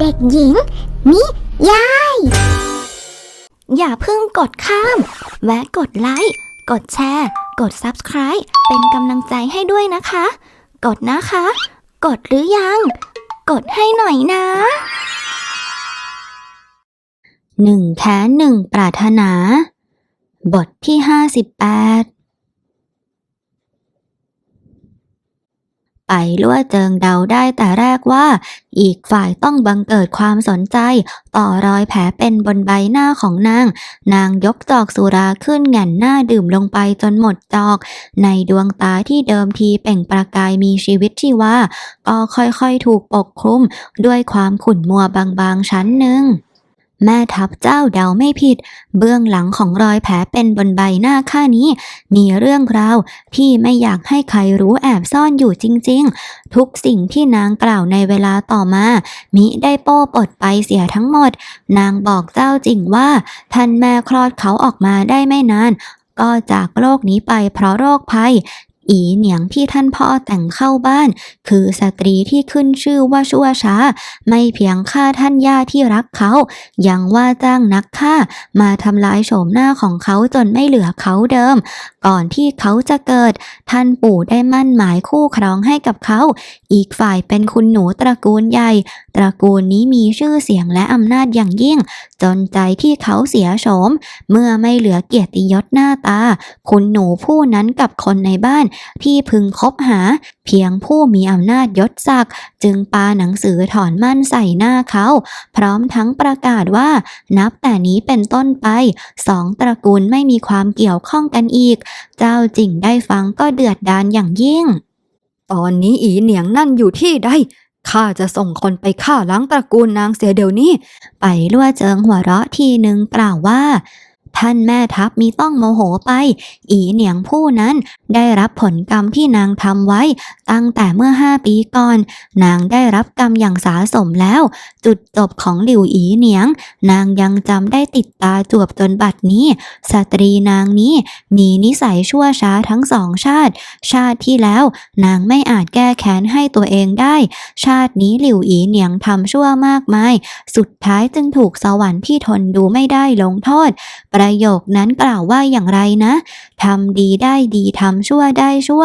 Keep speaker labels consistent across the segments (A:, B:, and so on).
A: เด็กหญิง นิยาย
B: อย่าเพิ่งกดข้าม แวะกดไลค์ กดแชร์ กด Subscribe เป็นกำลังใจให้ด้วยนะคะ กดนะคะ กดหรือยัง กดให้หน่อยนะหนึ่งแท้หนึ่งปรารถนา บทที่ห้าสิบแปด ไปลั่วเจิงเดาได้แต่แรกว่า อีกฝ่ายต้องบังเกิดความสนใจ ต่อรอยแผลเป็นบนใบหน้าของนาง นางยกจอกสุราขึ้นแหง่นหน้าดื่มลงไปจนหมดจอก ในดวงตาที่เดิมทีเป่งประกายมีชีวิตชีวาก็ค่อยๆถูกปกคลุม ด้วยความขุ่นมัวบางๆชั้นหนึ่ง แม่ทัพเจ้าเดาไม่ผิด เบื้องหลังของรอยแผลเป็นบนใบหน้าข้านี้ มีเรื่องราวที่ไม่อยากให้ใครรู้แอบซ่อนอยู่จริง ๆ ทุกสิ่งที่นางกล่าวในเวลาต่อมา มิได้โป้ปดไปเสียทั้งหมด นางบอกเจ้าจริงว่า ท่านแม่คลอดเขาออกมาได้ไม่นานก็จากโลกนี้ไปเพราะโรคภัย อีเหนียงที่ท่านพ่อแต่งเข้าบ้าน คือสตรีที่ขึ้นชื่อว่าชั่วช้า ไม่เพียงฆ่าท่านย่าที่รักเขา ยังว่าจ้างนักฆ่า มาทำลายโฉมหน้าของเขาจนไม่เหลือเขาเดิม ก่อนที่เขาจะเกิด ท่านปู่ได้มั่นหมายคู่ครองให้กับเขา อีกฝ่ายเป็นคุณหนูตระกูลใหญ่ ตระกูลนี้มีชื่อเสียงและอำนาจอย่างยิ่ง จนใจที่เขาเสียโฉม เมื่อไม่เหลือเกียรติยศหน้าตา คุณหนูผู้นั้นกับคนในบ้านที่พึงคบหา เพียงผู้มีอำนาจยศศักดิ์จึงปาหนังสือถอนมั่นใส่หน้าเขา พร้อมทั้งประกาศว่า นับแต่นี้เป็นต้นไปสองตระกูลไม่มีความเกี่ยวข้องกันอีก เจ้าจิ่งได้ฟังก็เดือดดาลอย่างยิ่ง
C: ตอนนี้อีเหนียงนั่นอยู่ที่ใดข้าจะส่งคนไปฆ่าล้างตระกูลนางเสียเดี๋ยวนี้
B: ไปลั่วเจิงหัวเราะทีหนึ่งกล่าวว่า ท่านแม่ทัพมีต้องโมโหไป อีเหนียงผู้นั้นได้รับผลกรรมที่นางทำไว้ ตั้งแต่เมื่อห้าปีก่อน นางได้รับกรรมอย่างสาสมแล้ว จุดจบของหลิวอีเหนียง นางยังจำได้ติดตาจวบจนบัดนี้ สตรีนางนี้มีนิสัยชั่วช้าทั้งสองชาติ ชาติที่แล้วนางไม่อาจแก้แค้นให้ตัวเองได้ ชาตินี้หลิวอีเหนียงทำชั่วมากมาย สุดท้ายจึงถูกสวรรค์ที่ทนดูไม่ได้ลงโทษประโยคนั้นกล่าวว่าอย่างไรนะทำดีได้ดีทำชั่วได้ชั่ว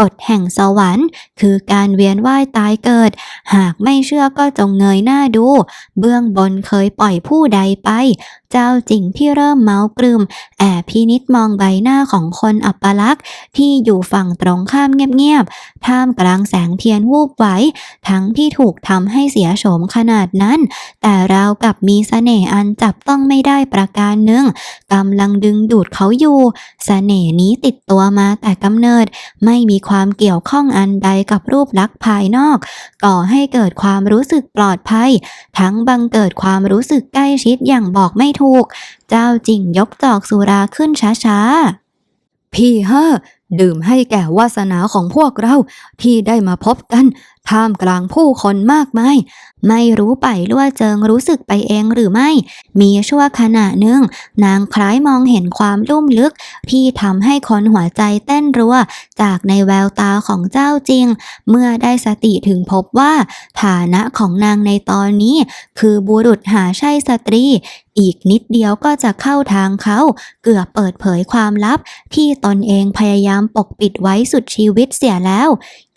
B: กฎแห่งสวรรค์ คือการเวียนว่ายตายเกิด หากไม่เชื่อก็จงเงยหน้าดู เบื้องบนเคยปล่อยผู้ใดไป เจ้าจริงที่เริ่มเมากลืม แอบพินิษมองใบหน้าของคนอัปลักษณ์ที่อยู่ฝั่งตรงข้ามเงียบๆ ท่ามกลางแสงเทียนวูบไหว ทั้งที่ถูกทำให้เสียโฉมขนาดนั้น แต่เราวกับมีเสน่ห์อันจับต้องไม่ได้ประการหนึ่งกำลังดึงดูดเขาอยู่เสน่ห์นี้ติดตัวมาแต่กำเนิด ไม่มีความเกี่ยวข้องอันใดกับรูปลักษณ์ภายนอก ก่อให้เกิดความรู้สึกปลอดภัย ทั้งบังเกิดความรู้สึกใกล้ชิดอย่างบอกไม่ถูก เจ้าจิงยกจอกสุราขึ้นช้าๆ
C: พี่เฮอดื่มให้แก่วาสนาของพวกเราที่ได้มาพบกัน ท่ามกลางผู้คนมากมาย
B: ไม่รู้ไปลั่วเจิงรู้สึกไปเองหรือไม่ มีชั่วขณะหนึ่ง นางคล้ายมองเห็นความลุ่มลึก ที่ทำให้คนหัวใจเต้นรัว จากในแววตาของเจ้าจริง เมื่อได้สติถึงพบว่า ฐานะของนางในตอนนี้ คือบุรุษหาใช่สตรี อีกนิดเดียวก็จะเข้าทางเขา เกือบเปิดเผยความลับ ที่ตนเองพยายามปกปิดไว้สุดชีวิตเสียแล้ว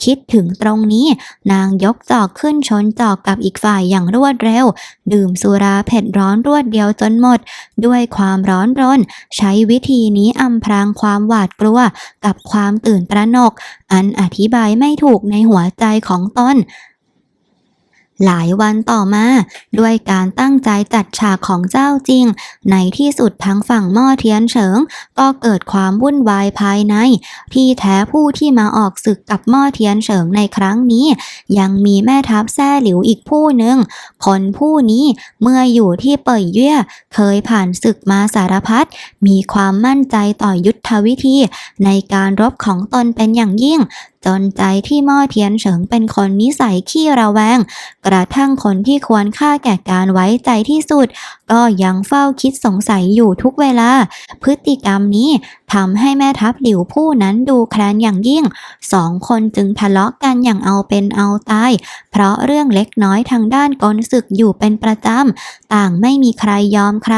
B: คิดถึงตรงนี้ นางยกจอกขึ้นชนจอกกับอีกฝ่ายอย่างรวดเร็ว ดื่มสุราเผ็ดร้อนรวดเดียวจนหมด ด้วยความร้อนรน ใช้วิธีนี้อำพรางความหวาดกลัว กับความตื่นตระหนก อันอธิบายไม่ถูกในหัวใจของตน หลายวันต่อมา ด้วยการตั้งใจจัดฉากของเจ้าจริง ในที่สุดทั้งฝั่งหม้อเทียนเฉิง ก็เกิดความวุ่นวายภายใน ที่แท้ผู้ที่มาออกศึกกับหม้อเทียนเฉิงในครั้งนี้ ยังมีแม่ทัพแซ่หลิวอีกผู้หนึ่ง คนผู้นี้เมื่ออยู่ที่เป่ยเย่เคยผ่านศึกมาสารพัดมีความมั่นใจต่อยุทธวิธี ในการรบของตนเป็นอย่างยิ่ง จนใจที่หม้อเทียนเฉิงเป็นคนนิสัยขี้ระแวง กระทั่งคนที่ควรค่าแก่การไว้ใจที่สุด ก็ยังเฝ้าคิดสงสัยอยู่ทุกเวลา พฤติกรรมนี้ ทำให้แม่ทัพหลิวผู้นั้นดูแคลนอย่างยิ่ง สองคนจึงทะเลาะกันอย่างเอาเป็นเอาตาย เพราะเรื่องเล็กน้อยทางด้านกลศึกอยู่เป็นประจำ ต่างไม่มีใครยอมใคร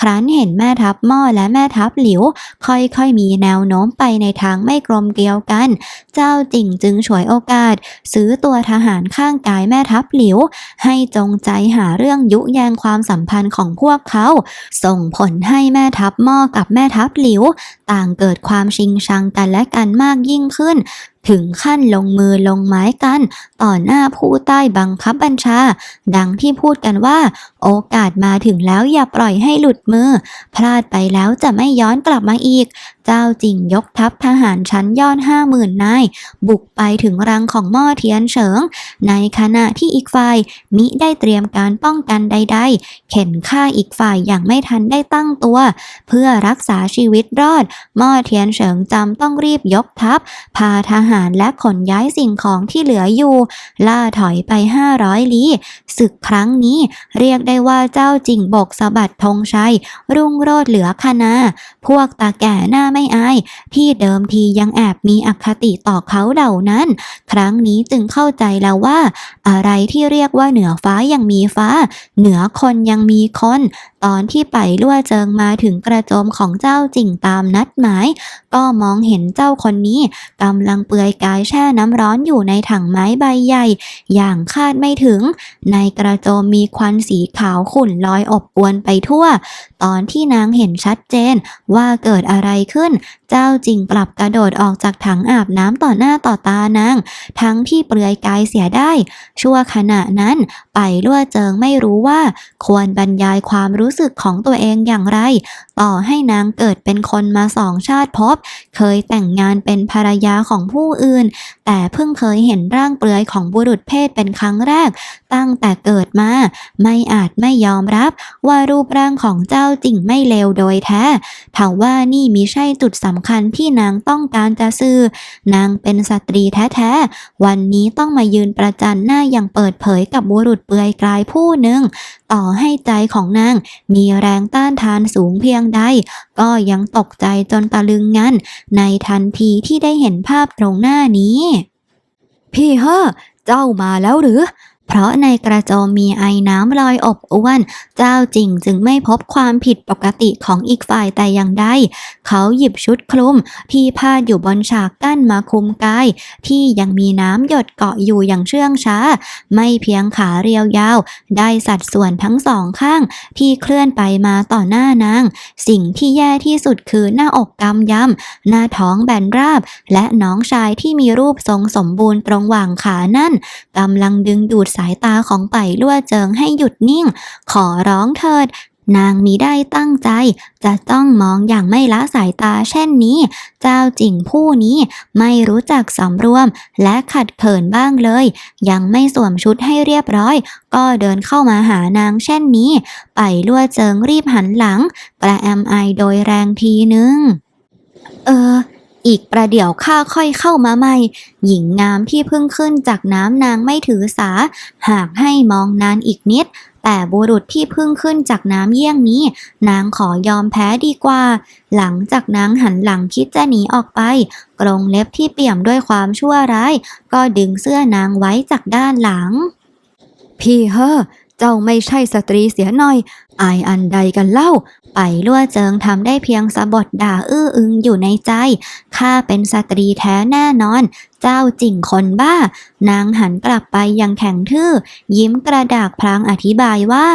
B: ครั้นเห็นแม่ทัพหม้อและแม่ทัพหลิว ค่อยๆมีแนวโน้มไปในทางไม่กลมเกลียวกัน เจ้าจิ่งจึงฉวยโอกาส ซื้อตัวทหารข้างกายแม่ทัพหลิว ให้จงใจหาเรื่องยุแยงความสัมพันธ์ของพวกเขา ส่งผลให้แม่ทัพหม้อกับแม่ทัพหลิวต่างเกิดความชิงชังกันและกันมากยิ่งขึ้น ถึงขั้นลงมือลงไม้กัน ต่อหน้าผู้ใต้บังคับบัญชา ดังที่พูดกันว่า โอกาสมาถึงแล้วอย่าปล่อยให้หลุดมือ พลาดไปแล้วจะไม่ย้อนกลับมาอีก เจ้าจิงยกทัพทหารชั้นยอดห้าหมื่นนาย บุกไปถึงรังของหม่อเทียนเฉิง ในขณะที่อีกฝ่ายมิได้เตรียมการป้องกันใด ๆ เข็นฆ่าอีกฝ่ายอย่างไม่ทันได้ตั้งตัว เพื่อรักษาชีวิตรอด หม่อเทียนเฉิงจำต้องรีบยกทัพ พาทหารและขนย้ายสิ่งของที่เหลืออยู่ ล่าถอยไป 500 ลี้ศึกครั้งนี้เรียกได้ว่าเจ้าจิงบกสะบัดธงชัย รุ่งโรจน์เหลือคณาพวกตาแก่หน้าไม่อายที่เดิมทียังแอบมีอคติต่อเขาเหล่านั้น ครั้งนี้จึงเข้าใจแล้วว่า อะไรที่เรียกว่าเหนือฟ้ายังมีฟ้า เหนือคนยังมีคนตอนที่ไปล่วเจิงมาถึงกระโจมของเจ้าจิงตามนัดหมาย ก็มองเห็นเจ้าคนนี้กำลังเปลือยกายแช่น้ำร้อนอยู่ในถังไม้ใบใหญ่ อย่างคาดไม่ถึง ในกระโจมมีควันสีขาวขุ่นลอยอบอวนไปทั่ว ตอนที่นางเห็นชัดเจนว่าเกิดอะไรขึ้น เจ้าจิงกลับกระโดดออกจากถังอาบน้ำต่อหน้าต่อตานาง ทั้งที่เปลือยกายเสียได้ ชั่วขณะนั้น ไปล่วเจิงไม่รู้ว่า ควรบรรยายความรูู้้สึกของตัวเองอย่างไร ต่อให้นางเกิดเป็นคนมาสองชาติภพเคยแต่งงานเป็นภรรยาของผู้อื่น แต่เพิ่งเคยเห็นร่างเปลือยของบุรุษเพศเป็นครั้งแรก ตั้งแต่เกิดมา ไม่อาจไม่ยอมรับว่ารูปร่างของเจ้าจริงไม่เลวโดยแท้ถาว่านี่มิใช่จุดสำคัญที่นางต้องการจะสื่อ นางเป็นสตรีแท้ๆ วันนี้ต้องมายืนประจันหน้าอย่างเปิดเผยกับบุรุษเปลือยกายผู้หนึ่ง ต่อให้ใจของนางมีแรงต้านทานสูงเพียงใด ก็ยังตกใจจนตะลึงงันในทันทีที่ได้เห็นภาพตรงหน้านี้
C: พี่เฮอเจ้ามาแล้วหรือ
B: เพราะในกระโจมมีไอน้ำลอยอบอวน เจ้าจริงจึงไม่พบความผิดปกติของอีกฝ่ายแต่อย่างใด เขาหยิบชุดคลุม ที่พาดอยู่บนฉากกั้นมาคลุมกาย ที่ยังมีน้ำหยดเกาะอยู่อย่างเชื่องช้า ไม่เพียงขาเรียวยาว ได้สัดส่วนทั้งสองข้าง ที่เคลื่อนไปมาต่อหน้านาง สิ่งที่แย่ที่สุดคือหน้าอกกำยำหน้าท้องแบนราบ และน้องชายที่มีรูปทรงสมบูรณ์ตรงหว่างขานั่นกำลังดึงดูดสายตาของไปลั่วเจิงให้หยุดนิ่ง ขอร้องเถิด นางมิได้ตั้งใจ จะต้องมองอย่างไม่ละสายตาเช่นนี้ เจ้าจิงผู้นี้ไม่รู้จักสำรวม และขัดเขินบ้างเลย ยังไม่สวมชุดให้เรียบร้อย ก็เดินเข้ามาหานางเช่นนี้ ไปลั่วเจิงรีบหันหลังกระแอมไอโดยแรงทีนึง เออ อีกประเดี๋ยวข้าค่อยเข้ามาใหม่ หญิงงามที่เพิ่งขึ้นจากน้ำนางไม่ถือสา หากให้มองนานอีกนิด แต่บุรุษที่เพิ่งขึ้นจากน้ำเยี่ยงนี้ นางขอยอมแพ้ดีกว่า หลังจากนางหันหลังคิดจะหนีออกไป กรงเล็บที่เปี่ยมด้วยความชั่วร้าย ก็ดึงเสื้อนางไว้จากด้านหลัง
C: พี่เฮอ เจ้าไม่ใช่สตรีเสียหน่อย อายอันใดกันเล่า
B: ไปลั่วเจิงทำได้เพียงสะบดด่าอื้ออึงอยู่ในใจ ข้าเป็นสตรีแท้แน่นอน เจ้าจิ่งคนบ้า นางหันกลับไปยังแข็งทื่อ ยิ้มกระดากพลางอธิบายว่า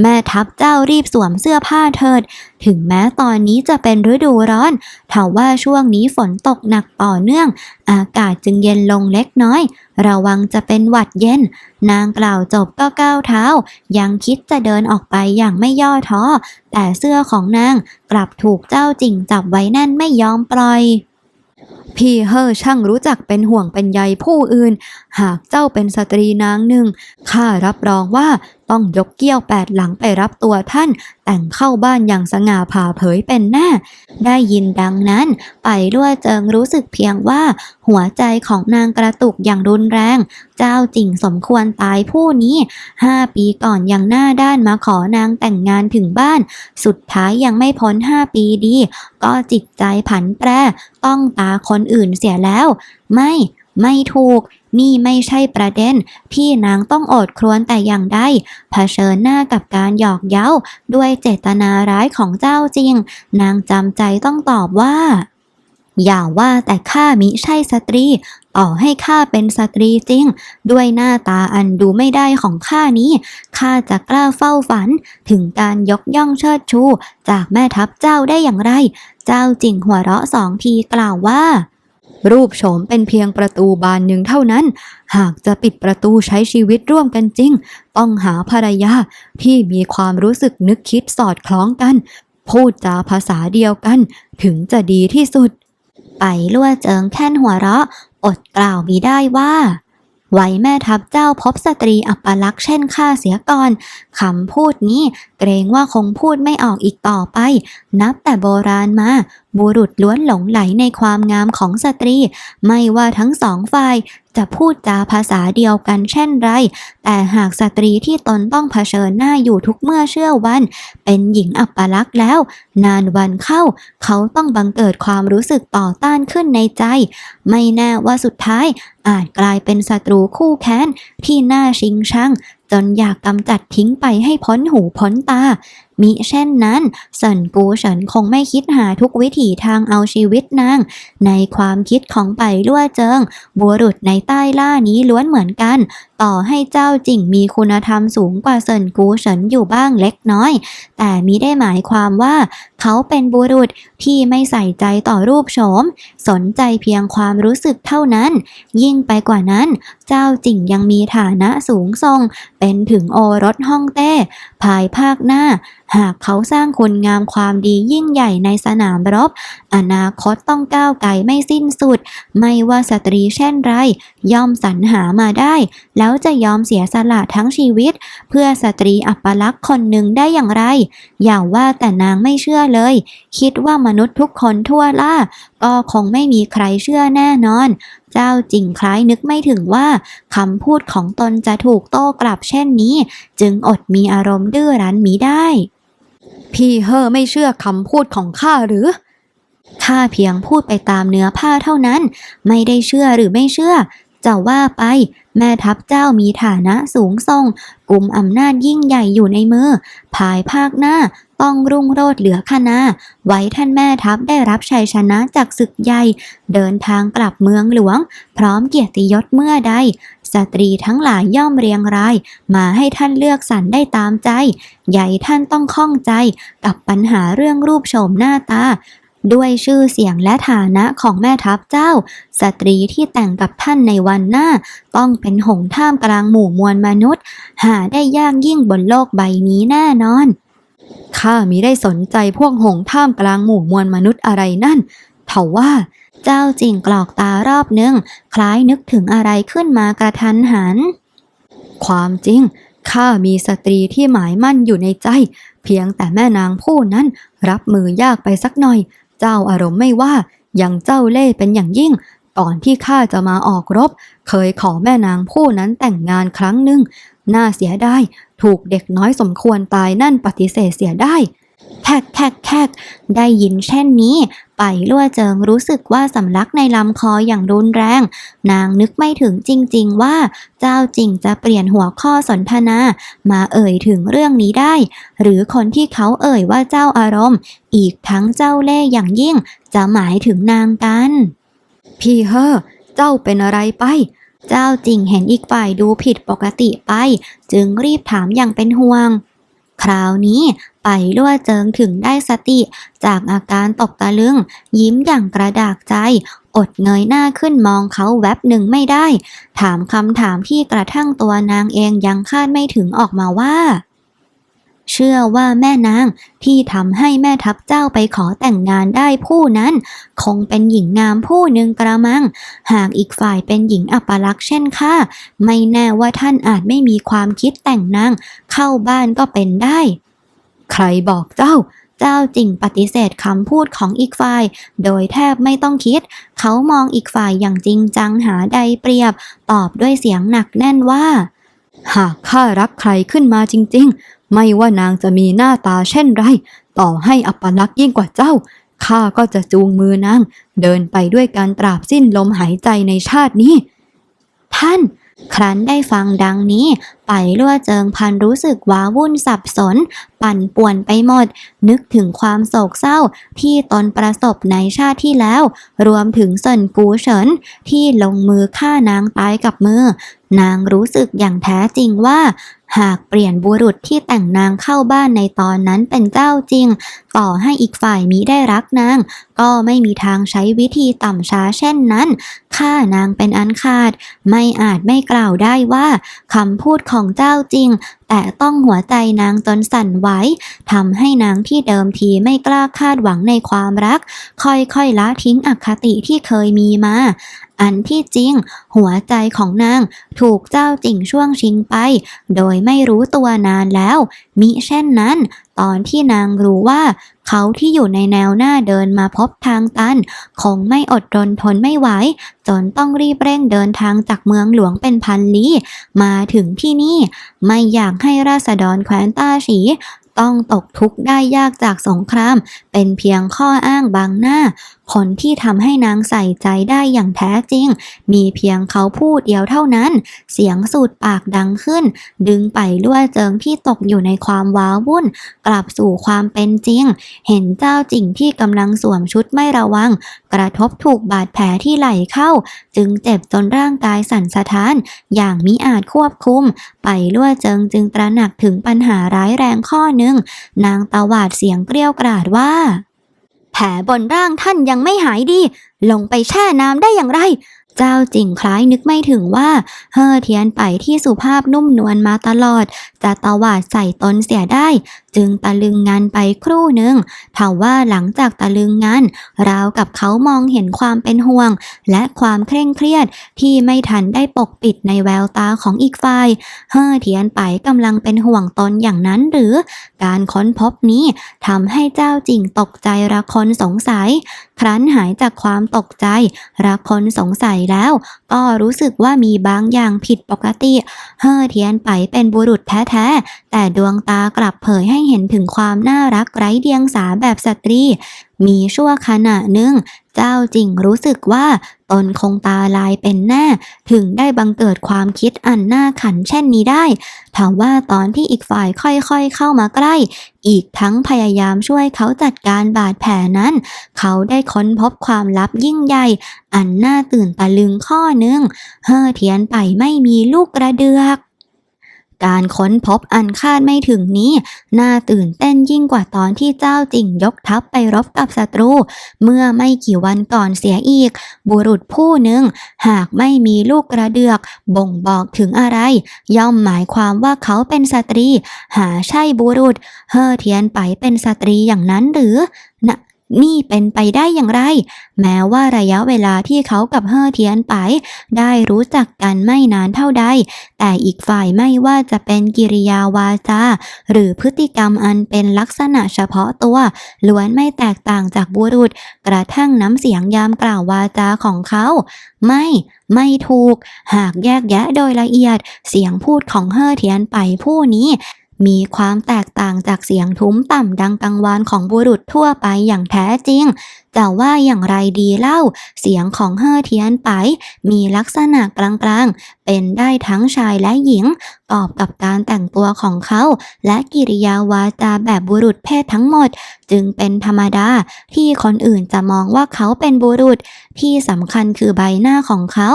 B: แม่ทัพเจ้ารีบสวมเสื้อผ้าเถิด ถึงแม้ตอนนี้จะเป็นฤดูร้อนเถาว่าช่วงนี้ฝนตกหนักต่อเนื่อง อากาศจึงเย็นลงเล็กน้อย ระวังจะเป็นหวัดเย็น นางกล่าวจบก็ก้าวเท้า ยังคิดจะเดินออกไปอย่างไม่ย่อท้อ แต่เสื้อของนางกลับถูกเจ้าจิ่งจับไว้แน่นไม่ยอมปล่อย
C: พี่เฮอช่างรู้จักเป็นห่วงเป็นใยผู้อื่น หากเจ้าเป็นสตรีนางหนึ่งข้ารับรองว่า ต้องยกเกี้ยวแปดหลังไปรับตัวท่าน แต่งเข้าบ้านอย่างสง่าผ่าเผยเป็นแน่
B: ได้ยินดังนั้น ไปด้วยเจิงรู้สึกเพียงว่า หัวใจของนางกระตุกอย่างรุนแรง เจ้าจริงสมควรตายผู้นี้ห้าปีก่อนยังหน้าด้านมาขอนางแต่งงานถึงบ้าน สุดท้ายยังไม่พ้นห้าปีดี ก็จิตใจผันแปรต้องตาคนอื่นเสียแล้ว ไม่ ไม่ถูก นี่ไม่ใช่ประเด็นที่นางต้องอดครวญแต่อย่างใดเผชิญหน้ากับการหยอกเย้า ด้วยเจตนาร้ายของเจ้าจริง นางจำใจต้องตอบว่า อย่าว่าแต่ข้ามิใช่สตรี ต่อให้ข้าเป็นสตรีจริง ด้วยหน้าตาอันดูไม่ได้ของข้านี้ข้าจะกล้าเฝ้าฝัน ถึงการยกย่องเชิดชู จากแม่ทัพเจ้าได้อย่างไร เจ้าจริงหัวเราะสองทีกล่าวว่า
C: รูปโฉมเป็นเพียงประตูบานหนึ่งเท่านั้น หากจะปิดประตูใช้ชีวิตร่วมกันจริง ต้องหาภรรยาที่มีความรู้สึกนึกคิดสอดคล้องกัน พูดจาภาษาเดียวกัน ถึงจะดีที่สุด
B: ไปลั่วเจิงแค่นหัวเราะ อดกล่าวมีได้ว่า ไว้แม่ทัพเจ้าพบสตรีอัปลักษณ์เช่นข้าเสียก่อนคำพูดนี้เกรงว่าคงพูดไม่ออกอีกต่อไป นับแต่โบราณมา บุรุษล้วนหลงไหลในความงามของสตรี ไม่ว่าทั้งสองฝ่าย จะพูดจาภาษาเดียวกันเช่นไร แต่หากสตรีที่ตนต้องเผชิญหน้าอยู่ทุกเมื่อเชื่อวัน เป็นหญิงอัปลักษ์แล้ว นานวันเข้า เขาต้องบังเกิดความรู้สึกต่อต้านขึ้นในใจ ไม่แน่ว่าสุดท้ายอาจกลายเป็นศัตรูคู่แค้นที่น่าชิงชังจนอยากกำจัดทิ้งไปให้พ้นหูพ้นตา มิเช่นนั้นเซินกูเฉินคงไม่คิดหาทุกวิถีทางเอาชีวิตนาง ในความคิดของไปลั่วเจิงบุรุษในใต้ล่านี้ล้วนเหมือนกัน ต่อให้เจ้าจริงมีคุณธรรมสูงกว่าเซินกูเฉินอยู่บ้างเล็กน้อย แต่มิได้หมายความว่า เขาเป็นบุรุษที่ไม่ใส่ใจต่อรูปโฉม สนใจเพียงความรู้สึกเท่านั้น ยิ่งไปกว่านั้น เจ้าจริงยังมีฐานะสูงส่ง เป็นถึงโอรสฮ่องเต้ ภายภาคหน้า หากเขาสร้างคุณงามความดียิ่งใหญ่ในสนามรบ อนาคตต้องก้าวไกลไม่สิ้นสุด ไม่ว่าสตรีเช่นไร ย่อมสรรหามาได้ แล้วจะยอมเสียสละทั้งชีวิต เพื่อสตรีอัปลักษณ์คนหนึ่งได้อย่างไร อย่าว่าแต่นางไม่เชื่อเลย คิดว่ามนุษย์ทุกคนทั่วล่า ก็คงไม่มีใครเชื่อแน่นอน เจ้าจริงคล้ายนึกไม่ถึงว่าคำพูดของตนจะถูกโต้กลับเช่นนี้ จึงอดมีอารมณ์ดื้อรั้นมิได้
C: พี่เฮอไม่เชื่อคำพูดของข้าหรือ
B: ข้าเพียงพูดไปตามเนื้อผ้าเท่านั้น ไม่ได้เชื่อหรือไม่เชื่อ จะว่าไปแม่ทัพเจ้ามีฐานะสูงส่งกลุ่มอำนาจยิ่งใหญ่อยู่ในมือ ภายภาคหน้าต้องรุ่งโรจน์เหลือคณาไว้ท่านแม่ทัพได้รับชัยชนะจากศึกใหญ่ เดินทางกลับเมืองหลวง พร้อมเกียรติยศเมื่อใด สตรีทั้งหลายย่อมเรียงราย มาให้ท่านเลือกสรรได้ตามใจ ใหญ่ท่านต้องข้องใจกับปัญหาเรื่องรูปโฉมหน้าตา ด้วยชื่อเสียงและฐานะของแม่ทัพเจ้า สตรีที่แต่งกับท่านในวันหน้า ต้องเป็นหงท่ามกลางหมู่มวลมนุษย์ หาได้ยากยิ่งบนโลกใบนี้แน่นอน
C: ข้ามิได้สนใจพวกหงท่ามกลางหมู่มวลมนุษย์อะไรนั่นเถาว่า
B: เจ้าจิงกรอกตารอบนึงคล้ายนึกถึงอะไรขึ้นมากระทันหัน
C: ความจริงข้ามีสตรีที่หมายมั่นอยู่ในใจ เพียงแต่แม่นางผู้นั้นรับมือยากไปสักหน่อย เจ้าอารมณ์ไม่ว่ายังเจ้าเล่ห์เป็นอย่างยิ่ง ก่อนที่ข้าจะมาออกรบ เคยขอแม่นางผู้นั้นแต่งงานครั้งหนึ่งน่าเสียดายถูกเด็กน้อยสมควรตายนั่นปฏิเสธเสียได้
B: แคกแคกแคกได้ยินเช่นนี้ ไปลั่วเจิงรู้สึกว่าสำลักในลำคออย่างรุนแรง นางนึกไม่ถึงจริง ๆ ว่า เจ้าจริงจะเปลี่ยนหัวข้อสนทนา มาเอ่ยถึงเรื่องนี้ได้ หรือคนที่เขาเอ่ยว่าเจ้าอารมณ์ อีกทั้งเจ้าเล่ห์อย่างยิ่ง จะหมายถึงนางกัน
C: พี่เฮอเจ้าเป็นอะไรไป
B: เจ้าจริงเห็นอีกฝ่ายดูผิดปกติไป จึงรีบถามอย่างเป็นห่วง คราวนี้ไปลั่วเจิงถึงได้สติ จากอาการตกตะลึง ยิ้มอย่างกระดากใจ อดเงยหน้าขึ้นมองเขาแวบหนึ่งไม่ได้ ถามคำถามที่กระทั่งตัวนางเองยังคาดไม่ถึงออกมาว่า เชื่อว่าแม่นางที่ทำให้แม่ทัพเจ้าไปขอแต่งงานได้ผู้นั้น คงเป็นหญิงงามผู้หนึ่งกระมัง หากอีกฝ่ายเป็นหญิงอัปลักษณ์เช่นข้าไม่แน่ว่าท่านอาจไม่มีความคิดแต่งนางเข้าบ้านก็เป็นได้
C: ใครบอกเจ้า
B: เจ้าจริงปฏิเสธคำพูดของอีกฝ่าย โดยแทบไม่ต้องคิด เขามองอีกฝ่ายอย่างจริงจังหาใดเปรียบ ตอบด้วยเสียงหนักแน่นว่า
C: หากข้ารักใครขึ้นมาจริง ๆ ไม่ว่านางจะมีหน้าตาเช่นไร ต่อให้อัปลักษณ์ยิ่งกว่าเจ้า ข้าก็จะจูงมือนาง เดินไปด้วยการตราบสิ้นลมหายใจในชาตินี้
B: ท่าน ครั้นได้ฟังดังนี้ไปลั่วเจิงพันรู้สึกว้าวุ่นสับสน ปั่นป่วนไปหมด นึกถึงความโศกเศร้าที่ตนประสบในชาติที่แล้ว รวมถึงเซินกูเฉินที่ลงมือฆ่านางตายกับมือ นางรู้สึกอย่างแท้จริงว่า หากเปลี่ยนบุรุษที่แต่งนางเข้าบ้านในตอนนั้นเป็นเจ้าจริง ต่อให้อีกฝ่ายมิได้รักนาง ก็ไม่มีทางใช้วิธีต่ำช้าเช่นนั้นฆ่านางเป็นอันขาด ไม่อาจไม่กล่าวได้ว่าคำพูดของเจ้าจริง แต่ต้องหัวใจนางจนสั่นไหวทำให้นางที่เดิมทีไม่กล้าคาดหวังในความรัก ค่อยๆละทิ้งอคติที่เคยมีมา อันที่จริง หัวใจของนางถูกเจ้าจริงช่วงชิงไป โดยไม่รู้ตัวนานแล้ว มิเช่นนั้น ตอนที่นางรู้ว่าเขาที่อยู่ในแนวหน้าเดินมาพบทางตัน คงไม่อดรนทนไม่ไหว จนต้องรีบเร่งเดินทางจากเมืองหลวงเป็นพันลี้มาถึงที่นี่ ไม่อยากให้ราษฎรแคว้นต้าฉีต้องตกทุกข์ได้ยากจากสงคราม เป็นเพียงข้ออ้างบางหน้า ผลที่ทำให้นางใส่ใจได้อย่างแท้จริง มีเพียงเขาพูดเดียวเท่านั้น เสียงสูดปากดังขึ้น ดึงไปล่วเจิงที่ตกอยู่ในความว้าวุ่น กลับสู่ความเป็นจริง เห็นเจ้าจริงที่กำลังสวมชุดไม่ระวัง กระทบถูกบาดแผลที่ไหล่เข้า จึงเจ็บจนร่างกายสั่นสะท้าน อย่างมิอาจควบคุม ไปล่วเจิงจึงตระหนักถึงปัญหาร้ายแรงข้อหนึ่ง นางตวาดเสียงเกรี้ยวกราดว่า ผลบนร่างท่านยังไม่หายดี ลงไปแช่น้ำได้อย่างไร เจ้าจริงคล้ายนึกไม่ถึงว่า เฮอเทียนไปที่สุภาพนุ่มนวลมาตลอด จะตวาดใส่ตนเสียได้ จึงตะลึงงานไปครู่หนึ่งทว่าหลังจากตะลึงงานราวกับเขามองเห็นความเป็นห่วง และความเคร่งเครียดที่ไม่ทันได้ปกปิดในแววตาของอีกฝ่าย เฮอเทียนไปกำลังเป็นห่วงตนอย่างนั้นหรือ การค้นพบนี้ทำให้เจ้าจริงตกใจระคนสงสัย ครั้นหายจากความตกใจระคนสงสัยแล้ว ก็รู้สึกว่ามีบางอย่างผิดปกติ เฮอเทียนไปเป็นบุรุษแท้ๆ แต่ดวงตากลับเผยให้เห็นถึงความน่ารักไร้เดียงสาแบบสตรี มีชั่วขณะหนึ่ง เจ้าจริงรู้สึกว่าตนคงตาลายเป็นแน่ ถึงได้บังเกิดความคิดอันน่าขันเช่นนี้ได้ถาว่าตอนที่อีกฝ่ายค่อยๆเข้ามาใกล้ อีกทั้งพยายามช่วยเขาจัดการบาดแผลนั้น เขาได้ค้นพบความลับยิ่งใหญ่ อันน่าตื่นตะลึงข้อหนึ่งเฮอเทียนไปไม่มีลูกกระเดือก การค้นพบอันคาดไม่ถึงนี้ น่าตื่นเต้นยิ่งกว่าตอนที่เจ้าจริงยกทัพไปรบกับศัตรู เมื่อไม่กี่วันก่อนเสียอีก บุรุษผู้หนึ่ง หากไม่มีลูกกระเดือก บ่งบอกถึงอะไร ย่อมหมายความว่าเขาเป็นสตรี หาใช่บุรุษ เฮอเทียนไปเป็นสตรีอย่างนั้นหรือ นี่เป็นไปได้อย่างไร แม้ว่าระยะเวลาที่เขากับเฮอเทียนไป ได้รู้จักกันไม่นานเท่าใด แต่อีกฝ่ายไม่ว่าจะเป็นกิริยาวาจา หรือพฤติกรรมอันเป็นลักษณะเฉพาะตัวล้วนไม่แตกต่างจากบุรุษ กระทั่งน้ำเสียงยามกล่าววาจาของเขา ไม่ ไม่ถูก หากแยกแยะโดยละเอียด เสียงพูดของเฮอเทียนไปผู้นี้ มีความแตกต่างจากเสียงทุ้มต่ำดังกังวานของบุรุษทั่วไปอย่างแท้จริง แต่ว่าอย่างไรดีเล่า เสียงของเฮอเทียนไป มีลักษณะกลางๆ เป็นได้ทั้งชายและหญิง ตอบกับการแต่งตัวของเขา และกิริยาวาจาแบบบุรุษเพศทั้งหมด จึงเป็นธรรมดาที่คนอื่นจะมองว่าเขาเป็นบุรุษ ที่สำคัญคือใบหน้าของเขา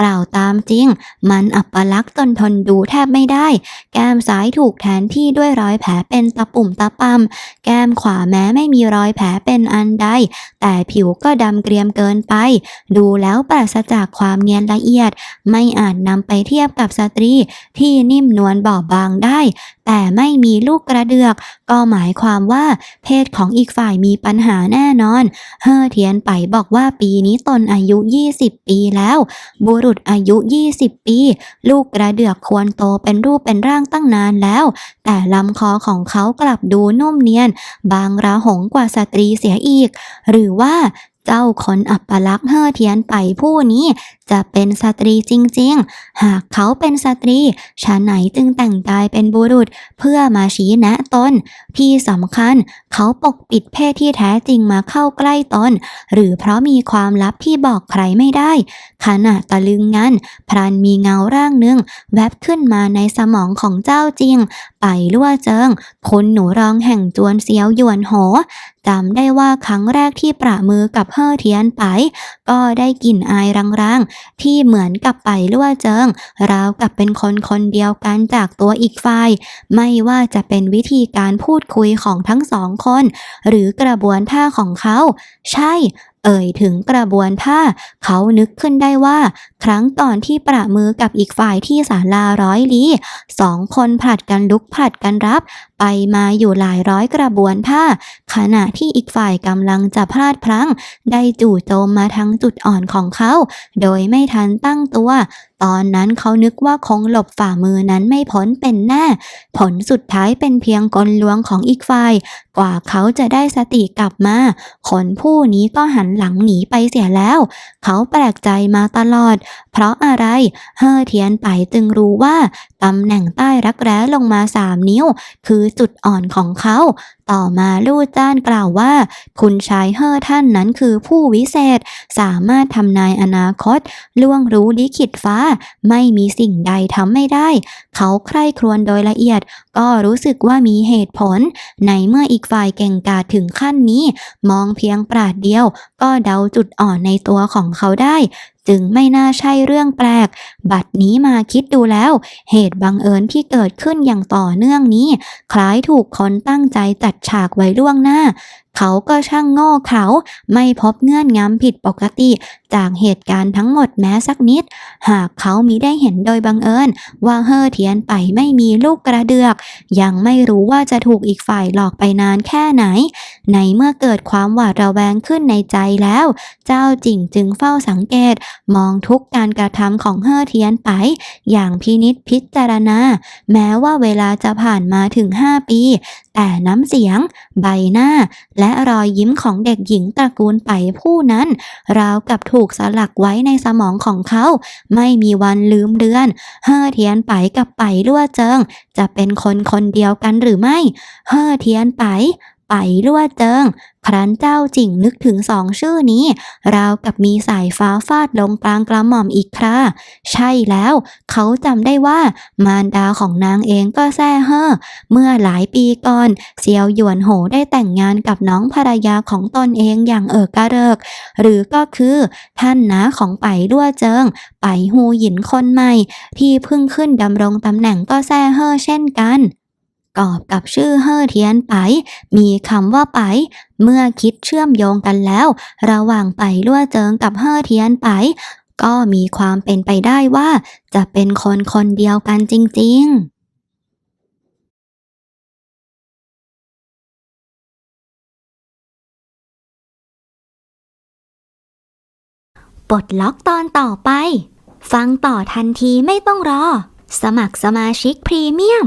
B: กล่าวตามจริง มันอัปลักษณ์จนทนดูแทบไม่ได้ แก้มซ้ายถูกแทนที่ด้วยรอยแผลเป็นตะปุ่มตะปำแก้มขวาแม้ไม่มีรอยแผลเป็นอันใดแต่ผิวก็ดำเกรียมเกินไป ดูแล้วปราศจากความเนียนละเอียด ไม่อาจนำไปเทียบกับสตรีที่นิ่มนวลบอบบางได้ แต่ไม่มีลูกกระเดือก ก็หมายความว่าเพศของอีกฝ่ายมีปัญหาแน่นอน เฮอเทียนไปบอกว่าปีนี้ตนอายุ 20 ปีแล้ว บุรุษอายุ 20 ปี ลูกกระเดือกควรโตเป็นรูปเป็นร่างตั้งนานแล้ว แต่ลำคอของเขากลับดูนุ่มเนียน บางระหงกว่าสตรีเสียอีก หรือว่า เจ้าคนอัปลักษ์เฮอเทียนไปผู้นี้ จะเป็นสตรีจริงๆ หากเขาเป็นสตรีชาไหนจึงแต่งกายเป็นบุรุษเพื่อมาชี้แนะตน ที่สำคัญเขาปกปิดเพศที่แท้จริงมาเข้าใกล้ตน หรือเพราะมีความลับที่บอกใครไม่ได้ ขณะตะลึงงันพรันมีเงาร่างหนึ่ง แวบขึ้นมาในสมองของเจ้าจริง ไปลั่วเจิงคุณหนูรองแห่งจวนเซียวหยวนโหจำได้ว่าครั้งแรกที่ประมือกับเฮ่อเทียนไป ก็ได้กลิ่นอายรังๆ ที่เหมือนกับไปลั่วเจิง ราวกับเป็นคนคนเดียวกันจากตัวอีกฝ่าย ไม่ว่าจะเป็นวิธีการพูดคุยของทั้งสองคน หรือกระบวนท่าของเขา ใช่ เอ่ยถึงกระบวนท่าเขานึกขึ้นได้ว่า ครั้งก่อนที่ประมือกับอีกฝ่ายที่ศาลาร้อยลี้สองคนผลัดกันลุกผลัดกันรับ ไปมาอยู่หลายร้อยกระบวนท่า ขณะที่อีกฝ่ายกำลังจะพลาดพลั้ง ได้จู่โจมมาทั้งจุดอ่อนของเขา โดยไม่ทันตั้งตัว ตอนนั้นเขานึกว่าคงหลบฝ่ามือนั้นไม่พ้นเป็นแน่ ผลสุดท้ายเป็นเพียงกลลวงของอีกฝ่าย กว่าเขาจะได้สติกลับมาคนผู้นี้ก็หันหลังหนีไปเสียแล้ว เขาแปลกใจมาตลอด เพราะอะไร เฮอเทียนไปจึงรู้ว่าตำแหน่งใต้รักแร้ลงมาสามนิ้ว คือจุดอ่อนของเขา ต่อมาลู่จ้านกล่าวว่า คุณชายเฮอท่านนั้นคือผู้วิเศษ สามารถทำนายอนาคต ล่วงรู้ลิขิตฟ้า ไม่มีสิ่งใดทำไม่ได้ เขาใคร่ครวญโดยละเอียดก็รู้สึกว่ามีเหตุผล ในเมื่ออีกฝ่ายเก่งกาจถึงขั้นนี้ มองเพียงปราดเดียว ก็เดาจุดอ่อนในตัวของเขาได้ จึงไม่น่าใช่เรื่องแปลก บัดนี้มาคิดดูแล้ว เหตุบังเอิญที่เกิดขึ้นอย่างต่อเนื่องนี้ คล้ายถูกคนตั้งใจจัดฉากไว้ล่วงหน้าเขาก็ช่างโง่เขาไม่พบเงื่อนงำผิดปกติ จากเหตุการณ์ทั้งหมดแม้สักนิด หากเขามิได้เห็นโดยบังเอิญ ว่าเฮอเทียนไปไม่มีลูกกระเดือก ยังไม่รู้ว่าจะถูกอีกฝ่ายหลอกไปนานแค่ไหน ในเมื่อเกิดความหวาดระแวงขึ้นในใจแล้ว เจ้าจิ่งจึงเฝ้าสังเกต มองทุกการกระทำของเฮอเทียนไป อย่างพินิษพิจารณา แม้ว่าเวลาจะผ่านมาถึง 5 ปีแต่น้ำเสียง ใบหน้า และรอยยิ้มของเด็กหญิงตระกูลไปผู้นั้น ราวกับถูกสลักไว้ในสมองของเขา ไม่มีวันลืมเลือน เฮ่อเทียนไปกับไปลั่วเจิง จะเป็นคนคนเดียวกันหรือไม่ เฮ่อเทียนไป ไปลั่วเจิง ครั้นเจ้าจิ่งนึกถึงสองชื่อนี้ ราวกับมีสายฟ้าฟาดลงกลางกระหม่อมอีกคราใช่แล้ว เขาจำได้ว่ามารดาของนางเองก็แซ่เฮ่อเมื่อหลายปีก่อน เซียวหยวนโหได้แต่งงานกับน้องภรรยาของตนเองอย่างเอิกกระเริก หรือก็คือท่านน้าของไปลั่วเจิง ไปฮูหยินคนใหม่ ที่เพิ่งขึ้นดำรงตำแหน่งก็แซ่เฮ่อเช่นกัน กอบกับชื่อเฮ่อเทียนไป มีคำว่าไป เมื่อคิดเชื่อมโยงกันแล้ว ระหว่างไปลั่วเจิงกับเฮ่อเทียนไป ก็มีความเป็นไปได้ว่า จะเป็นคนคนเดียวกันจริง ๆปลดล็อกตอนต่อไป ฟังต่อทันทีไม่ต้องรอ สมัครสมาชิกพรีเมียม